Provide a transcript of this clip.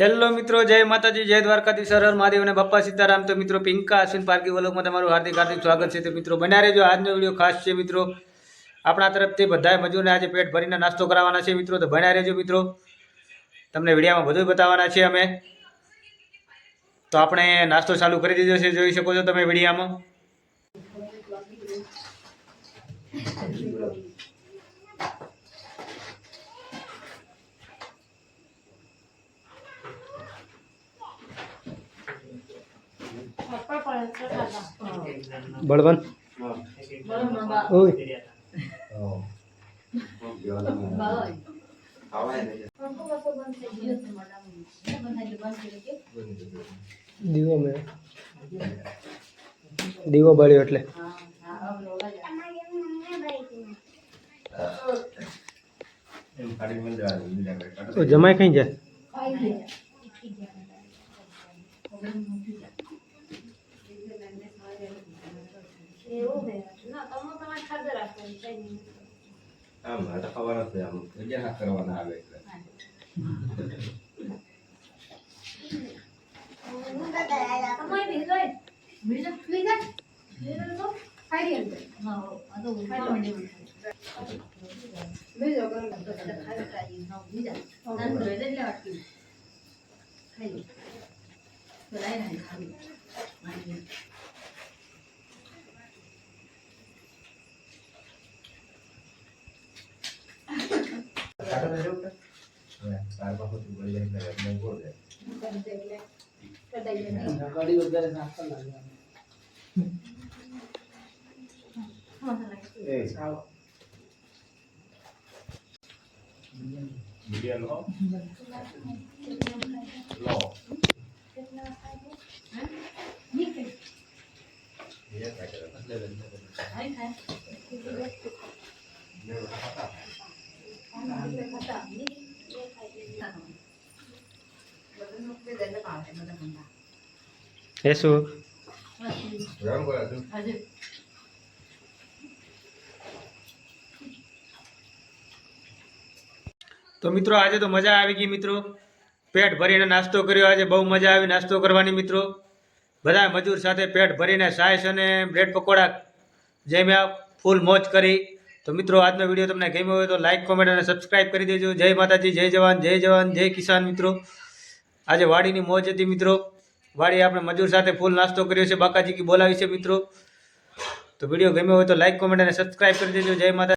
Hello મિત્રો, જય માતાજી, જય દ્વારકાધીશ સરહર હર મહાદેવ અને બપ્પા સીતારામ. તો મિત્રો, પિંકા અશ્વિન પાર્કી વલોકમાં તમારું હાર્દિક હાર્દિક સ્વાગત છે. તો મિત્રો, બન્યા રહેજો. આજનો વીડિયો ખાસ છે મિત્રો. આપણા તરફથી બધાય મજૂરને આજે પેટ ભરીને નાસ્તો કરાવવાના છે મિત્રો. તો બન્યા રહેજો મિત્રો. તમને વિડીયામાં બધું બતાવવાના છે અમે. તો આપણે નાસ્તો ચાલુ કરી દીધો છે. જોઈ શકો છો તમે વિડીયામાં. બળવંત. ઓય. દીવો મેં દીવો બળ્યો એટલે. જમાય કઈ જાય? આમ આ તો ખબર આમ વિજય કરવાના આવે એટલે. કાકા કે હવે તાર બાપુ તું બોલી જાય એટલે મેં બોલ દે એ મીડિયા લો લો એટલે એટલે મેં ખાતા એ શું તો મિત્રો, આજે તો મજા આવી ગઈ મિત્રો. પેટ ભરીને નાસ્તો કર્યો. આજે બહુ મજા આવી નાસ્તો કરવાની મિત્રો. બધા મજૂર સાથે પેટ ભરીને સાયસ અને બ્રેડ પકોડા. જમ્યા ફૂલ મોજ કરી. તો મિત્રો, આજનો વીડિયો તમને ગમ્યો હોય તો લાઈક કોમેન્ટ અને સબસ્ક્રાઇબ કરી દેજો. જય માતાજી, જય જવાન જય જવાન, જય કિસાન મિત્રો. આજે વાડીની મોજ હતી મિત્રો. વાડી આપણે મજૂર સાથે ફૂલ નાસ્તો કર્યો છે બાકાજી બોલાવી છે મિત્રો. તો વીડિયો ગમ્યો હોય તો લાઈક કોમેન્ટ અને સબસ્ક્રાઇબ કરી દેજો. જય માતા